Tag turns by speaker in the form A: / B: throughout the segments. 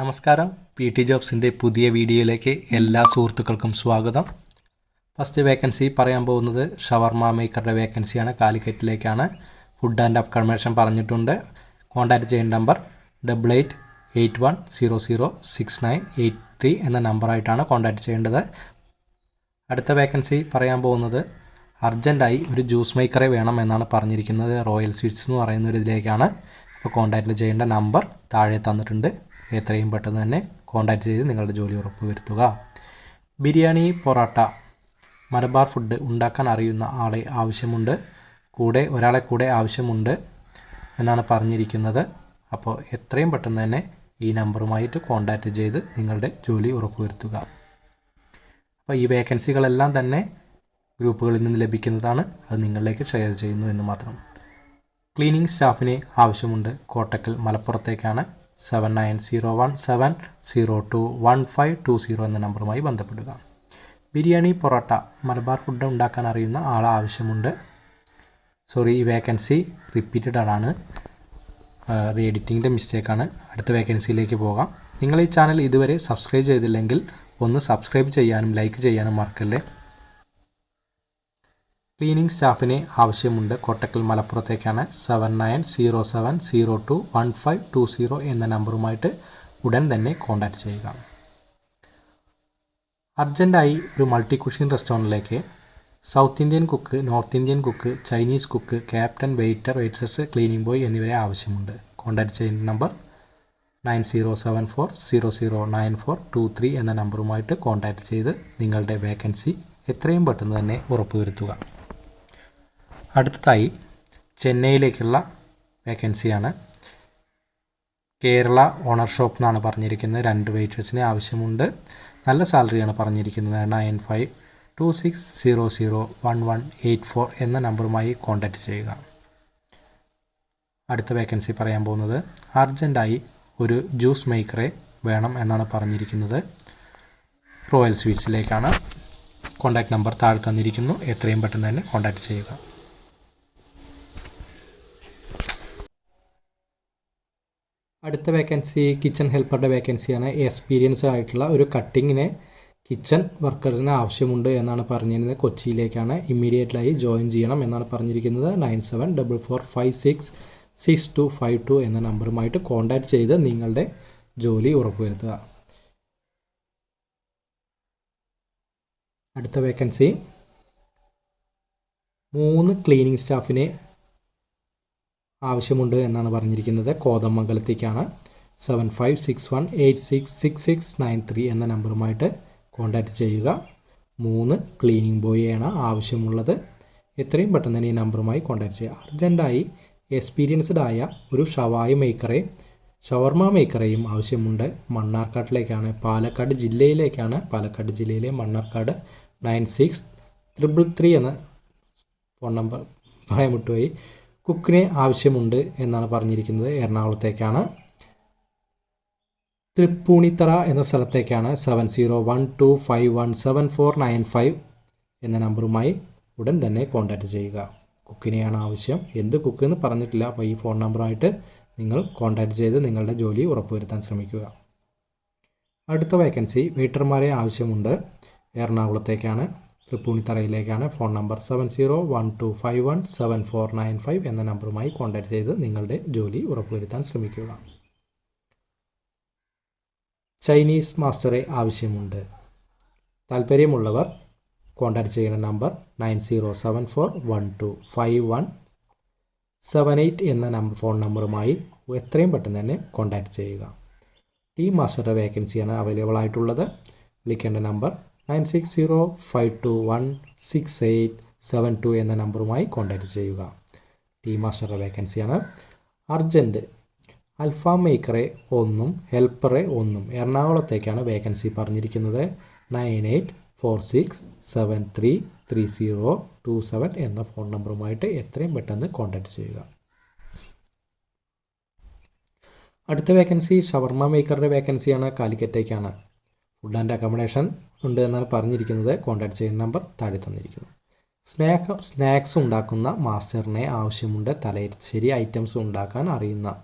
A: നമസ്കാരം. P T ജോബ്സിന്റെ പുതിയ വീഡിയോയിലേക്ക് എല്ലാ സുഹൃത്തുക്കൾക്കും സ്വാഗതം. ഫസ്റ്റ് വേക്കൻസി പറയാൻ പോകുന്നത് ഷവർമ മേക്കറുടെ വേക്കൻസിയാണ്. കാലിക്കറ്റിലേക്കാണ് ഫുഡ് ആൻഡ് അക്കോമഡേഷൻ പറഞ്ഞിട്ടുണ്ട്. കോൺടാക്റ്റ് ചെയ്യേണ്ട number double eight eight one zero zero six nine eight three എന്ന നമ്പറായിട്ടാണ് കോൺടാക്റ്റ് ചെയ്യേണ്ടത്. അടുത്ത വേക്കൻസി പറയാൻ പോകുന്നത് അർജന്റായി ഒരു ജ്യൂസ് മേക്കറെ വേണം എന്നാണ് പറഞ്ഞിരിക്കുന്നത്. റോയൽ സ്വീറ്റ്സ് എന്ന് പറയുന്ന ഒരു ഇതിലേക്കാണ്. അപ്പോൾ കോൺടാക്റ്റ് ചെയ്യേണ്ട നമ്പർ താഴെ തന്നിട്ടുണ്ട്. എത്രയും പെട്ടെന്ന് തന്നെ കോൺടാക്റ്റ് ചെയ്ത് നിങ്ങളുടെ ജോലി ഉറപ്പ് വരുത്തുക ബിരിയാണി പൊറോട്ട മലബാർ ഫുഡ് ഉണ്ടാക്കാൻ അറിയുന്ന ആളെ ആവശ്യമുണ്ട്. കൂടെ ഒരാളെ കൂടെ ആവശ്യമുണ്ട് എന്നാണ് പറഞ്ഞിരിക്കുന്നത്. അപ്പോൾ എത്രയും പെട്ടെന്ന് തന്നെ ഈ നമ്പറുമായിട്ട് കോൺടാക്റ്റ് ചെയ്ത് നിങ്ങളുടെ ജോലി ഉറപ്പുവരുത്തുക. അപ്പോൾ ഈ വേക്കൻസികളെല്ലാം തന്നെ ഗ്രൂപ്പുകളിൽ നിന്ന് ലഭിക്കുന്നതാണ്. അത് നിങ്ങളിലേക്ക് ഷെയർ ചെയ്യുന്നു എന്ന് മാത്രം. ക്ലീനിങ് സ്റ്റാഫിനെ ആവശ്യമുണ്ട്. Kottakkal മലപ്പുറത്തേക്കാണ്. Seven nine zero one seven zero two one five two zero എന്ന നമ്പറുമായി ബന്ധപ്പെടുക. ബിരിയാണി പൊറോട്ട മലബാർ ഫുഡ് ഉണ്ടാക്കാൻ അറിയുന്ന ആൾ ആവശ്യമുണ്ട്. സോറി ഈ വേക്കൻസി റിപ്പീറ്റഡ് ആണ്. അത് എഡിറ്റിങ്ങിന്റെ മിസ്റ്റേക്കാണ് അടുത്ത വേക്കൻസിയിലേക്ക് പോകാം. നിങ്ങൾ ഈ ചാനൽ ഇതുവരെ സബ്സ്ക്രൈബ് ചെയ്തില്ലെങ്കിൽ ഒന്ന് സബ്സ്ക്രൈബ് ചെയ്യാനും ലൈക്ക് ചെയ്യാനും മറക്കല്ലേ. ക്ലീനിങ് സ്റ്റാഫിനെ ആവശ്യമുണ്ട്. Kottakkal മലപ്പുറത്തേക്കാണ് seven nine zero seven zero two one five two zero എന്ന നമ്പറുമായിട്ട് ഉടൻ തന്നെ കോൺടാക്റ്റ് ചെയ്യുക. അർജന്റായി ഒരു multi cuisine റെസ്റ്റോറന്റിലേക്ക് south Indian cook north Indian cook Chinese cook captain waiter waiters cleaning boy എന്നിവരെ ആവശ്യമുണ്ട്. കോൺടാക്റ്റ് ചെയ്യേണ്ട number nine zero seven four zero zero nine four two three എന്ന നമ്പറുമായിട്ട് കോൺടാക്റ്റ് ചെയ്ത് നിങ്ങളുടെ വേക്കൻസി എത്രയും പെട്ടെന്ന് തന്നെ ഉറപ്പുവരുത്തുക. അടുത്തതായി ചെന്നൈയിലേക്കുള്ള വേക്കൻസിയാണ് കേരള ഓണർ ഷോപ്പ് എന്നാണ് പറഞ്ഞിരിക്കുന്നത്. രണ്ട് വെയിറ്റേഴ്സിന് ആവശ്യമുണ്ട്. നല്ല സാലറിയാണ് പറഞ്ഞിരിക്കുന്നത്. Nine five two six zero zero one one eight four എന്ന നമ്പറുമായി കോൺടാക്റ്റ് ചെയ്യുക. അടുത്ത വേക്കൻസി പറയാൻ പോകുന്നത് അർജന്റായി ഒരു ജ്യൂസ് മേക്കറെ വേണം എന്നാണ് പറഞ്ഞിരിക്കുന്നത്. റോയൽ സ്വീറ്റ്സിലേക്കാണ് കോൺടാക്റ്റ് നമ്പർ താഴെ തന്നിരിക്കുന്നു. എത്രയും പെട്ടെന്ന് തന്നെ കോൺടാക്റ്റ് ചെയ്യുക. അടുത്ത വേക്കൻസി കിച്ചൺ ഹെൽപ്പറുടെ വേക്കൻസിയാണ് എക്സ്പീരിയൻസ് ആയിട്ടുള്ള ഒരു കട്ടിങ്ങിന് കിച്ചൺ വർക്കേഴ്സിന് ആവശ്യമുണ്ട് എന്നാണ് പറഞ്ഞിരുന്നത്. കൊച്ചിയിലേക്കാണ് ഇമ്മീഡിയറ്റ്ലായി ജോയിൻ ചെയ്യണം എന്നാണ് പറഞ്ഞിരിക്കുന്നത്. Nine seven double four five six six two five two എന്ന നമ്പറുമായിട്ട് കോൺടാക്റ്റ് ചെയ്ത് നിങ്ങളുടെ ജോലി ഉറപ്പുവരുത്തുക. അടുത്ത വേക്കൻസി മൂന്ന് ക്ലീനിങ് സ്റ്റാഫിനെ ആവശ്യമുണ്ട് എന്നാണ് പറഞ്ഞിരിക്കുന്നത്. കോതമംഗലത്തേക്കാണ് seven five six one eight six six six nine three എന്ന നമ്പറുമായിട്ട് കോൺടാക്റ്റ് ചെയ്യുക. മൂന്ന് ക്ലീനിങ് ബോയിയാണ് ആവശ്യമുള്ളത്. എത്രയും പെട്ടെന്ന് തന്നെ ഈ നമ്പറുമായി കോൺടാക്റ്റ് ചെയ്യുക. അർജന്റായി എക്സ്പീരിയൻസ്ഡ് ആയ ഒരു ഷവായ് മേക്കറെ ഷവർമ മേക്കറേയും ആവശ്യമുണ്ട്. മണ്ണാർക്കാട്ടിലേക്കാണ് പാലക്കാട് ജില്ലയിലേക്കാണ് പാലക്കാട് ജില്ലയിലെ Mannarkkad nine six triple three എന്ന ഫോൺ നമ്പർ പറയാൻ വിട്ടുപോയി കുക്കിനെ ആവശ്യമുണ്ട് എന്നാണ് പറഞ്ഞിരിക്കുന്നത് എറണാകുളത്തേക്കാണ്. തൃപ്പൂണിത്തറ എന്ന സ്ഥലത്തേക്കാണ് seven zero one two five one seven four nine five എന്ന നമ്പറുമായി ഉടൻ തന്നെ കോൺടാക്റ്റ് ചെയ്യുക. കുക്കിനെയാണ് ആവശ്യം. എന്ത് കുക്ക് എന്ന് പറഞ്ഞിട്ടില്ല. അപ്പോൾ ഈ ഫോൺ നമ്പറുമായിട്ട് നിങ്ങൾ കോൺടാക്റ്റ് ചെയ്ത് നിങ്ങളുടെ ജോലി ഉറപ്പുവരുത്താൻ ശ്രമിക്കുക. അടുത്ത വേക്കൻസി വെയിറ്റർമാരെ ആവശ്യമുണ്ട്. എറണാകുളത്തേക്കാണ്. തൃപ്പൂണിത്തറയിലേക്കാണ് phone number seven zero one two five one seven four nine five എന്ന നമ്പറുമായി കോൺടാക്ട് ചെയ്ത് നിങ്ങളുടെ ജോലി ഉറപ്പുവരുത്താൻ ശ്രമിക്കുക. ചൈനീസ് മാസ്റ്ററെ ആവശ്യമുണ്ട്. താല്പര്യമുള്ളവർ കോൺടാക്ട് ചെയ്യുന്ന number nine zero seven four one two five one seven eight എന്ന നമ്പർ ഫോൺ നമ്പറുമായി എത്രയും പെട്ടെന്ന് തന്നെ കോൺടാക്റ്റ് ചെയ്യുക. ടീം മാസ്റ്ററുടെ വേക്കൻസിയാണ് അവൈലബിൾ ആയിട്ടുള്ളത്. വിളിക്കേണ്ട number nine six zero five two one six eight seven two എന്ന നമ്പറുമായി കോൺടാക്റ്റ് ചെയ്യുക. ടീ മാസ്റ്ററുടെ വേക്കൻസിയാണ് അർജന്റ് അൽഫാം മേക്കറെ ഒന്നും ഹെൽപ്പറെ ഒന്നും എറണാകുളത്തേക്കാണ് വേക്കൻസി പറഞ്ഞിരിക്കുന്നത്. Nine eight four six seven three three zero two seven എന്ന ഫോൺ നമ്പറുമായിട്ട് എത്രയും പെട്ടെന്ന് കോൺടാക്റ്റ് ചെയ്യുക. അടുത്ത വേക്കൻസി ഷവർമ മേക്കറുടെ വേക്കൻസിയാണ് കാലിക്കറ്റേക്കാണ് ഫുഡ് ആൻഡ് അക്കോമഡേഷൻ ഉണ്ട് എന്നാണ് പറഞ്ഞിരിക്കുന്നത്. കോൺടാക്ട് ചെയ്യുന്ന നമ്പർ താഴെ തന്നിരിക്കുന്നു. സ്നാക്ക് സ്നാക്സ് ഉണ്ടാക്കുന്ന മാസ്റ്ററിനെ ആവശ്യമുണ്ട്. തലശ്ശേരി ഐറ്റംസ് ഉണ്ടാക്കാൻ അറിയുന്ന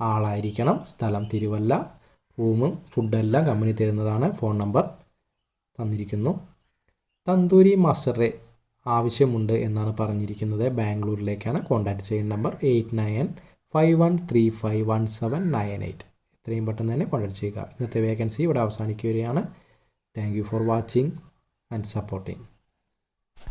A: ആളായിരിക്കണം. സ്ഥലം തിരുവല്ല റൂമും ഫുഡെല്ലാം കമ്പനി തരുന്നതാണ്. ഫോൺ നമ്പർ തന്നിരിക്കുന്നു. തന്തൂരി മാസ്റ്ററെ ആവശ്യമുണ്ട് എന്നാണ് പറഞ്ഞിരിക്കുന്നത്. ബാംഗ്ലൂരിലേക്കാണ്. കോൺടാക്ട് ചെയ്യുന്ന number eight nine five one three five one seven nine eight എത്രയും പെട്ടെന്ന് തന്നെ കോൺടാക്ട് ചെയ്യുക ഇന്നത്തെ വേക്കൻസി ഇവിടെ അവസാനിക്കുകയാണ്. Thank you for watching and supporting